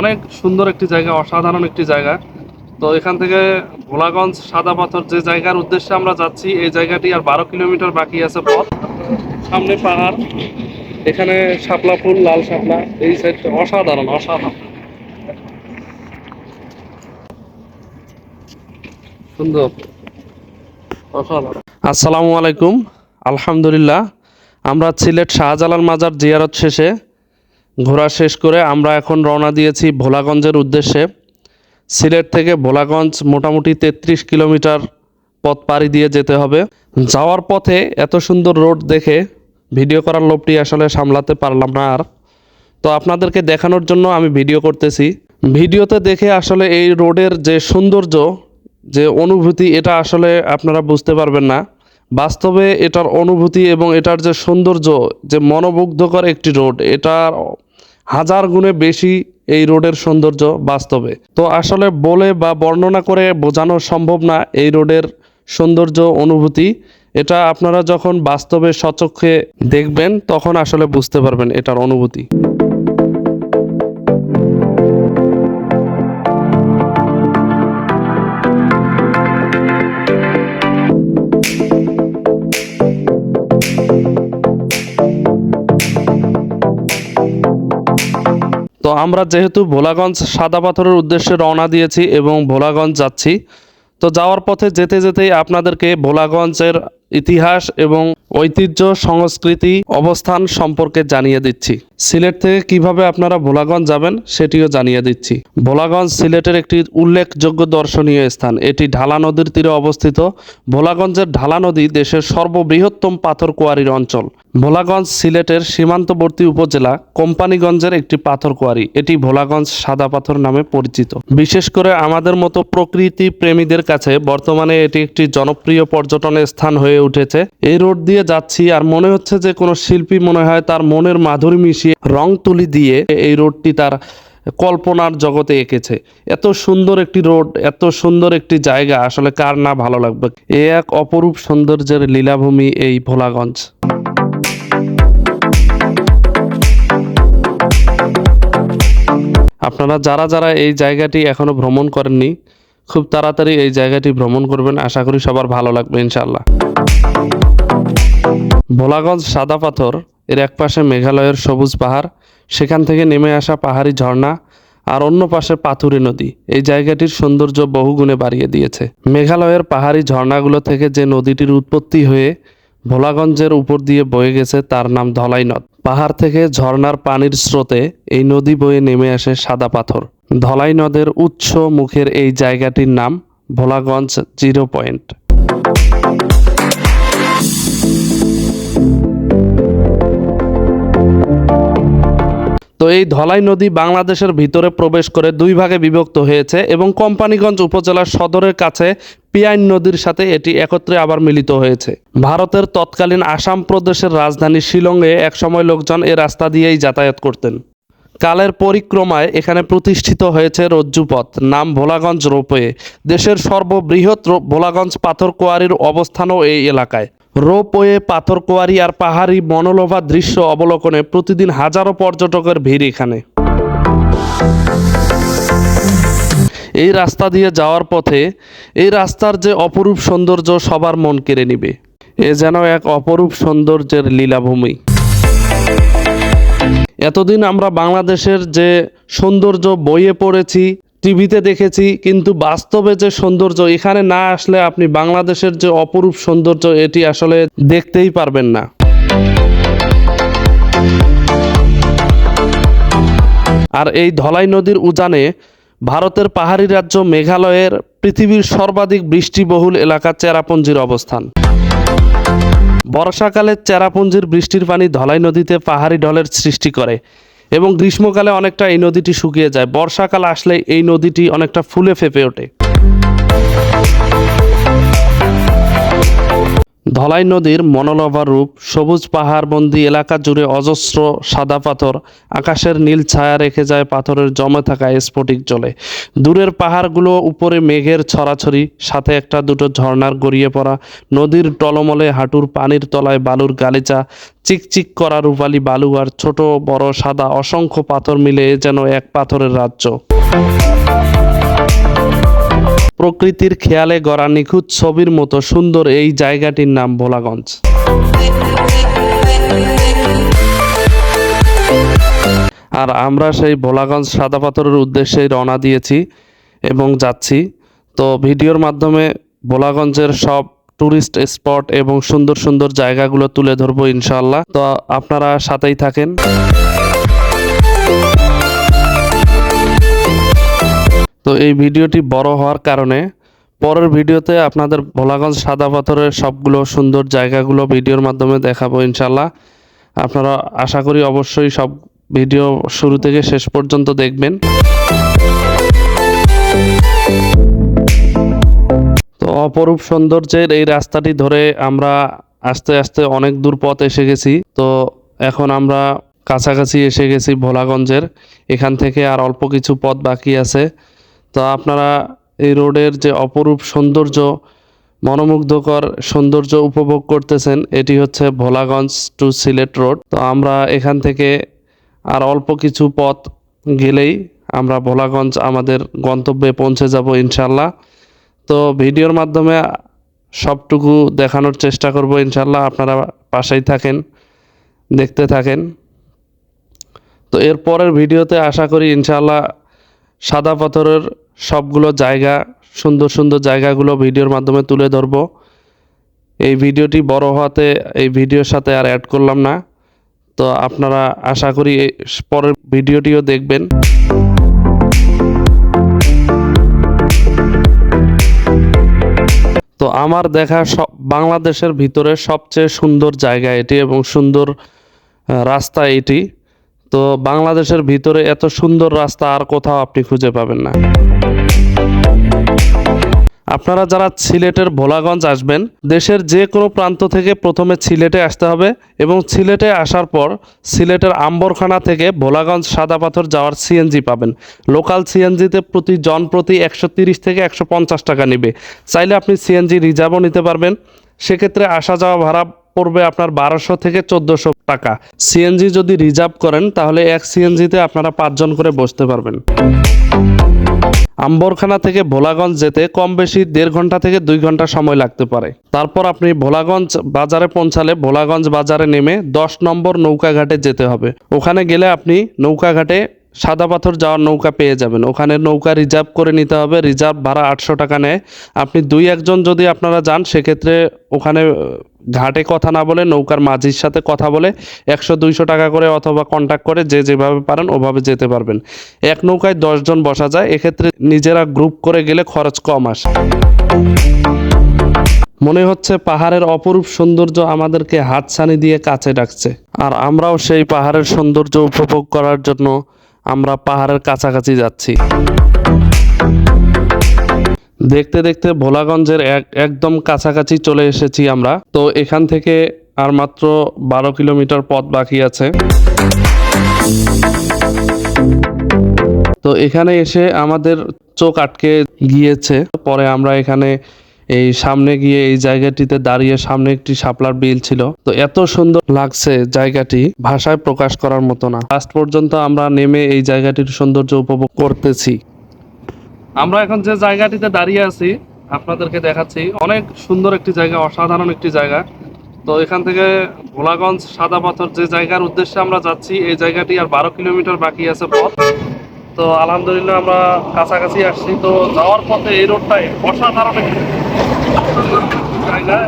অনেক সুন্দর একটি জায়গা, অসাধারণ একটি জায়গা। তো এখান থেকে ভোলাগঞ্জ সাদা পাথর যে জায়গার উদ্দেশ্যে আমরা যাচ্ছি, এই জায়গাটি আর বারো কিলোমিটার বাকি আছে পথ। সামনে পাহাড়, এখানে শাপলা ফুল, লাল শাপলা, এই সাইডটা অসাধারণ অসাধারণ। সুন্দর, অসাধারণ। আসসালামু আলাইকুম, আলহামদুলিল্লাহ। আমরা সিলেট শাহজালাল মাজার জিয়ারত শেষে ঘোরা শেষ করে আমরা এখন রওনা দিয়েছি ভোলাগঞ্জের উদ্দেশ্যে। সিলেট থেকে ভোলাগঞ্জ মোটামুটি তেত্রিশ কিলোমিটার পথ পাড়ি দিয়ে যেতে হবে। যাওয়ার পথে এত সুন্দর রোড দেখে ভিডিও করার লোভটি আসলে সামলাতে পারলাম না আর। তো আপনাদেরকে দেখানোর জন্য আমি ভিডিও করতেছি। ভিডিওতে দেখে আসলে এই রোডের যে সৌন্দর্য, যে অনুভূতি, এটা আসলে আপনারা বুঝতে পারবেন না। বাস্তবে এটার অনুভূতি এবং এটার যে সৌন্দর্য, যে মনোমুগ্ধকর একটি রোড, এটার হাজার গুণে বেশি এই রোডের সৌন্দর্য বাস্তবে। তো আসলে বলে বা বর্ণনা করে বোঝানো সম্ভব না এই রোডের সৌন্দর্য অনুভূতি। এটা আপনারা যখন বাস্তবে সচক্ষে দেখবেন, তখন আসলে বুঝতে পারবেন এটার অনুভূতি। আমরা যেহেতু ভোলাগঞ্জ সাদা পাথরের উদ্দেশ্যে রওনা দিয়েছি এবং ভোলাগঞ্জ যাচ্ছি, তো যাওয়ার পথে যেতে যেতেই আপনাদেরকে ভোলাগঞ্জের ইতিহাস এবং ঐতিহ্য, সংস্কৃতি, অবস্থান সম্পর্কে জানিয়ে দিচ্ছি। সিলেট থেকে কীভাবে আপনারা ভোলাগঞ্জ যাবেন সেটিও জানিয়ে দিচ্ছি। ভোলাগঞ্জ সিলেটের একটি উল্লেখযোগ্য দর্শনীয় স্থান। এটি ঢালা নদীর তীরে অবস্থিত। ভোলাগঞ্জের ঢালা নদী দেশের সর্ববৃহত্তম পাথর কোয়ারির অঞ্চল। ভোলাগঞ্জ সিলেটের সীমান্তবর্তী উপজেলা কোম্পানিগঞ্জের একটি পাথর কোয়ারি। এটি ভোলাগঞ্জ সাদা পাথর নামে পরিচিত। বিশেষ করে আমাদের মতো প্রকৃতি প্রেমীদের কাছে বর্তমানে এটি একটি জনপ্রিয় পর্যটন স্থান হয়ে উঠেছে। এই রোড দিয়ে যাচ্ছি আর মনে হচ্ছে যে কোনো শিল্পী মনে হয় তার মনের মাধুরী মিশিয়ে রং তুলি দিয়ে এই রোডটি তার কল্পনার জগতে এঁকেছে। এত সুন্দর একটি রোড, এত সুন্দর একটি জায়গা, আসলে কার না ভালো লাগবে? এ এক অপরূপ সৌন্দর্যের লীলাভূমি এই ভোলাগঞ্জ। আপনারা যারা যারা এই জায়গাটি এখনও ভ্রমণ করেননি, খুব তাড়াতাড়ি এই জায়গাটি ভ্রমণ করবেন। আশা করি সবার ভালো লাগবে ইনশাল্লাহ ভোলাগঞ্জ সাদা পাথর, এর এক পাশে মেঘালয়ের সবুজ পাহাড়, সেখান থেকে নেমে আসা পাহাড়ি ঝর্ণা আর অন্য পাশে পাথুরি নদী। এই জায়গাটির সৌন্দর্য বহুগুণে বাড়িয়ে দিয়েছে। মেঘালয়ের পাহাড়ি ঝর্ণাগুলো থেকে যে নদীটির উৎপত্তি হয়ে ভোলাগঞ্জের উপর দিয়ে বয়ে গেছে তার নাম ধলাই নদ। পাহাড় থেকে ঝর্ণার পানির স্রোতে এই নদী বয়ে নেমে আসে সাদা পাথর। ধলাই নদের উৎস মুখের এই জায়গাটির নাম ভোলাগঞ্জ জিরো পয়েন্ট। তো এই ধলাই নদী বাংলাদেশের ভিতরে প্রবেশ করে দুই ভাগে বিভক্ত হয়েছে এবং কোম্পানিগঞ্জ উপজেলার সদরের কাছে পিয়াইন নদীর সাথে এটি একত্রে আবার মিলিত হয়েছে। ভারতের তৎকালীন আসাম প্রদেশের রাজধানী শিলংয়ে একসময় লোকজন এ রাস্তা দিয়েই যাতায়াত করতেন। কালের পরিক্রমায় এখানে প্রতিষ্ঠিত হয়েছে রজ্জুপথ, নাম ভোলাগঞ্জ রোপওয়ে। দেশের সর্ববৃহৎ ভোলাগঞ্জ পাথর কোয়ারির অবস্থানও এই এলাকায়। রোপওয়ে, পাথর কোয়ারি আর পাহাড়ি মনোলোভা দৃশ্য অবলোকনে প্রতিদিন হাজারো পর্যটকের ভিড় এখানে। এই রাস্তা দিয়ে যাওয়ার পথে এই রাস্তার যে অপরূপ সৌন্দর্য সবার মন কেড়ে নিবে। এ যেন এক অপরূপ সৌন্দর্যের লীলাভূমি। এতদিন আমরা বাংলাদেশের যে সৌন্দর্য বইয়ে পড়েছি টিভিতে দেখেছি, কিন্তু বাস্তবে যে সৌন্দর্য, এখানে না আসলে আপনি বাংলাদেশের যে অপরূপ সৌন্দর্য, এটি আসলে দেখতেই পারবেন না। আর এই ধলাই নদীর উজানে ভারতের পাহাড়ি রাজ্য মেঘালয়ের পৃথিবীর সর্বাধিক বৃষ্টিবহুল এলাকা চেরাপুঞ্জির অবস্থান। বর্ষাকালে চেরাপুঞ্জির বৃষ্টির পানি ধলাই নদীতে পাহাড়ি ঢলের সৃষ্টি করে। এবং গ্রীষ্মকালে অনেকটা এই নদীটি শুকিয়ে যায়। বর্ষাকাল আসলে এই নদীটি অনেকটা ফুলে ফেঁপে ওঠে। ধলাই নদীর মনোলভা রূপ, সবুজ পাহাড়বন্দি এলাকা জুড়ে অজস্র সাদা পাথর, আকাশের নীল ছায়া রেখে যায় পাথরের জমে থাকা স্ফটিক জলে। দূরের পাহাড়গুলো উপরে মেঘের ছড়াছড়ি, সাথে একটা দুটো ঝর্ণার গড়িয়ে পড়া, নদীর টলমলে হাঁটুর পানির তলায় বালুর গালিচা, চিকচিক করা রূপালি বালু আর ছোট বড় সাদা অসংখ্য পাথর মিলে যেন এক পাথরের রাজ্য। প্রকৃতির খেয়ালে গড়া নিখুঁত ছবির মতো সুন্দর এই জায়গাটির নাম ভোলাগঞ্জ। আর আমরা সেই ভোলাগঞ্জ সাদা পাথরের উদ্দেশ্যেই রওনা দিয়েছি এবং যাচ্ছি। তো ভিডিওর মাধ্যমে ভোলাগঞ্জের সব টুরিস্ট স্পট এবং সুন্দর সুন্দর জায়গাগুলো তুলে ধরবো ইনশাল্লাহ তো আপনারা সাথেই থাকেন। তো এই ভিডিওটি বড় হওয়ার কারণে পরের ভিডিওতে আপনাদের ভোলাগঞ্জ সাদা পাথরের সবগুলো সুন্দর জায়গাগুলো ভিডিওর মাধ্যমে দেখাবো ইনশাল্লাহ আপনারা আশা করি অবশ্যই সব ভিডিও শুরু থেকে শেষ পর্যন্ত দেখবেন। তো অপরূপ সৌন্দর্যের এই রাস্তাটি ধরে আমরা আস্তে আস্তে অনেক দূর পথ এসে গেছি। তো এখন আমরা কাছাকাছি এসে গেছি ভোলাগঞ্জের। এখান থেকে আর অল্প কিছু পথ বাকি আছে। তো আপনারা এই রোডের যে অপরূপ সৌন্দর্য, মনোমুগ্ধকর সৌন্দর্য উপভোগ করতেছেন, এটি হচ্ছে ভোলাগঞ্জ টু সিলেট রোড। তো আমরা এখান থেকে আর অল্প কিছু পথ গেলেই আমরা ভোলাগঞ্জ আমাদের গন্তব্যে পৌঁছে যাব ইনশাল্লাহ। তো ভিডিওর মাধ্যমে সবটুকু দেখানোর চেষ্টা করব ইনশাল্লাহ, আপনারা পাশেই থাকেন, দেখতে থাকেন। তো এর পরের ভিডিওতে আশা করি ইনশাল্লাহ সাদা পাথরের সবগুলো জায়গা, সুন্দর সুন্দর জায়গাগুলো ভিডিওর মাধ্যমে তুলে ধরব। এই ভিডিওটি বড় হওয়াতে এই ভিডিওর সাথে আর অ্যাড করলাম না। তো আপনারা আশা করি পরের ভিডিওটিও দেখবেন। তো আমার দেখা সব বাংলাদেশের ভিতরে সবচেয়ে সুন্দর জায়গা এটি এবং সুন্দর রাস্তা এটি। তো বাংলাদেশের ভিতরে এত সুন্দর রাস্তা আর কোথাও আপনি খুঁজে পাবেন না। আপনারা যারা সিলেটের ভোলাগঞ্জ আসবেন, দেশের যে কোনো প্রান্ত থেকে প্রথমে সিলেটে আসতে হবে এবং সিলেটে আসার পর সিলেটের আম্বরখানা থেকে ভোলাগঞ্জ সাদা পাথর যাওয়ার সিএনজি পাবেন। লোকাল সিএনজিতে প্রতি জন প্রতি একশো থেকে একশো পঞ্চাশ টাকা নেবে। চাইলে আপনি সিএনজি রিজার্ভও নিতে পারবেন। সেক্ষেত্রে আসা যাওয়া ভাড়া পড়বে আপনার বারোশো থেকে চোদ্দোশো টাকা। সিএনজি যদি রিজার্ভ করেন, তাহলে এক সিএনজিতে আপনারা পাঁচজন করে বসতে পারবেন। আম্বরখানা থেকে ভোলাগঞ্জ যেতে কম বেশি দেড় ঘণ্টা থেকে দুই ঘণ্টা সময় লাগতে পারে। তারপর আপনি ভোলাগঞ্জ বাজারে পৌঁছালে ভোলাগঞ্জ বাজারে নেমে দশ নম্বর নৌকাঘাটে যেতে হবে। ওখানে গেলে আপনি নৌকাঘাটে সাদা পাথর যাওয়ার নৌকা পেয়ে যাবেন। ওখানে নৌকা রিজার্ভ করে নিতে হবে। রিজার্ভ ভাড়া আটশো টাকা নেয়। আপনি দুই একজন যদি আপনারা যান, সেক্ষেত্রে ওখানে ঘাটে কথা না বলে, নৌকার মাঝির সাথে কথা বলে একশো, দুইশো টাকা করে অথবা কন্ট্যাক্ট করে যে যেভাবে পারেন, ওভাবে যেতে পারবেন। এক নৌকায় দশজন বসা যায়। এক্ষেত্রে নিজেরা গ্রুপ করে গেলে খরচ কম আসে। মনে হচ্ছে পাহাড়ের অপরূপ সৌন্দর্য আমাদেরকে হাতছানি দিয়ে কাছে ডাকছে। আর আমরাও সেই পাহাড়ের সৌন্দর্য উপভোগ করার জন্য আমরা পাহাড়ের কাছাকাছি যাচ্ছি। দেখতে দেখতে ভোলাগঞ্জের এক, একদম কাছাকাছি চলে এসেছি আমরা। তো এখান থেকে আর মাত্র বারো কিলোমিটার পথ বাকি আছে। তো এখানে এসে আমাদের চোখ আটকে গিয়েছে। পরে আমরা এখানে এই সামনে গিয়ে এই জায়গাটিতে দাঁড়িয়ে সামনে একটি শাপলার বিল ছিল। তো এত সুন্দর লাগছে জায়গাটি, ভাষায় প্রকাশ করার মতো না। লাস্ট পর্যন্ত আমরা নেমে এই জায়গাটির সৌন্দর্য উপভোগ করতেছি। আমরা এখন যে জায়গাটিতে দাঁড়িয়ে আছি, আপনাদেরকে দেখাচ্ছি। অনেক সুন্দর একটি জায়গা, অসাধারণ একটি জায়গা। তো এখান থেকে ভোলাগঞ্জ সাদা পাথর যে জায়গার উদ্দেশ্যে আমরা যাচ্ছি, এই জায়গাটি আর বারো কিলোমিটার বাকি আছে পথ। তো আলহামদুলিল্লাহ আমরা কাছাকাছি আসছি। তো যাওয়ার পথে এই রোডটাই অসাধারণ জায়গা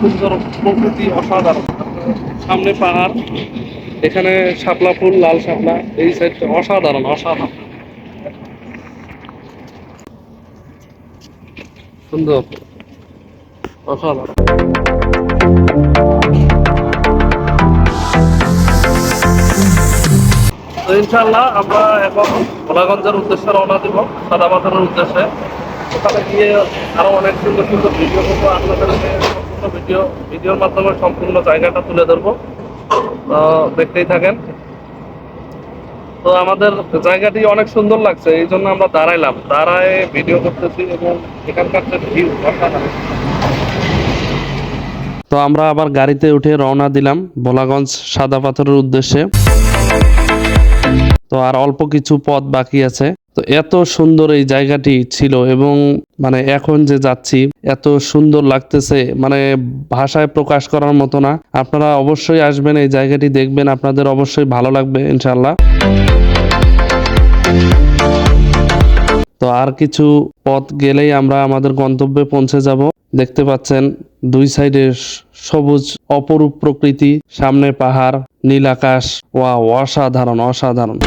সুন্দর প্রকৃতি, অসাধারণ। সামনে পাহাড়, এখানে শাপলা ফুল, লাল শাপলা, এই সাইডটা অসাধারণ অসাধারণ। সুন্দর, অসাধারণ। তো ইনশাল্লাহ আমরা এখন ভোলাগঞ্জের উদ্দেশ্যে রওনা দিব সাদা পাথরের উদ্দেশ্যে। ওখানে গিয়ে আরও অনেক সুন্দর সুন্দর ভিডিও করব। আপনাদেরকে সম্পূর্ণ ভিডিও, ভিডিওর মাধ্যমে সম্পূর্ণ জায়গাটা তুলে ধরবো। তো দেখতেই থাকেন। তো আমাদের জায়গাটি অনেক সুন্দর লাগছে, এই জন্য আমরা দাঁড়াইলাম। দাঁড়ায় ভিডিও করতেছি এবং এখানকার যে ভিউ তো আমরা আবার গাড়িতে উঠে রওনা দিলাম ভোলাগঞ্জ সাদা পাথরের উদ্দেশ্যে। তো আর অল্প কিছু পথ বাকি আছে। তো এত সুন্দর এই জায়গাটি ছিল এবং মানে এখন যে যাচ্ছি, এত সুন্দর লাগতেছে মানে ভাষায় প্রকাশ করার মতো না। আপনারা অবশ্যই আসবেন, এই জায়গাটি দেখবেন, আপনাদের অবশ্যই ভালো লাগবে ইনশাল্লাহ তো আর কিছু পথ গেলেই আমরা আমাদের গন্তব্যে পৌঁছে যাব। দেখতে পাচ্ছেন দুই সাইডে স- সবুজ অপরূপ প্রকৃতি, সামনে পাহাড়, নীল আকাশ। ওয়া অসাধারণ অসাধারণ।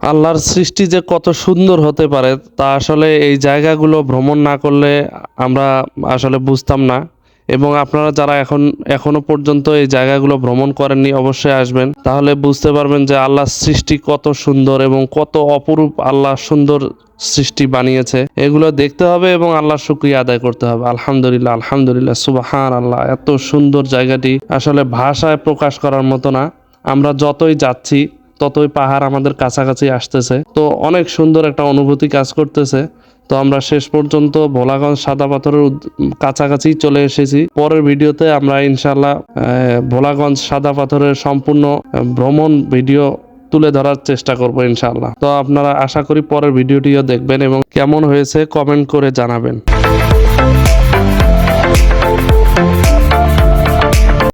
আল্লাহর সৃষ্টি যে কত সুন্দর হতে পারে, তা আসলে এই জায়গাগুলো ভ্রমণ না করলে আমরা আসলে বুঝতাম না। এবং আপনারা যারা এখন, এখনও পর্যন্ত এই জায়গাগুলো ভ্রমণ করেননি, অবশ্যই আসবেন। তাহলে বুঝতে পারবেন যে আল্লাহর সৃষ্টি কত সুন্দর এবং কত অপরূপ আল্লাহ সুন্দর সৃষ্টি বানিয়েছে। এগুলো দেখতে হবে এবং আল্লাহর শুক্রিয়া আদায় করতে হবে। আলহামদুলিল্লাহ আলহামদুলিল্লাহ সুবাহান আল্লাহ এত সুন্দর জায়গাটি। আসলে ভাষায় প্রকাশ করার মতো না। আমরা যতই যাচ্ছি, ততই পাহাড় আমাদের কাছাকাছি আসতেছে। তো অনেক সুন্দর একটা অনুভূতি কাজ করতেছে। তো আমরা শেষ পর্যন্ত ভোলাগঞ্জ সাদা পাথরের কাছাকাছি চলে এসেছি। পরের ভিডিওতে আমরা ইনশাল্লাহ ভোলাগঞ্জ সাদা পাথরের সম্পূর্ণ ভ্রমণ ভিডিও তুলে ধরার চেষ্টা করব ইনশাল্লাহ তো আপনারা আশা করি পরের ভিডিওটিও দেখবেন এবং কেমন হয়েছে কমেন্ট করে জানাবেন।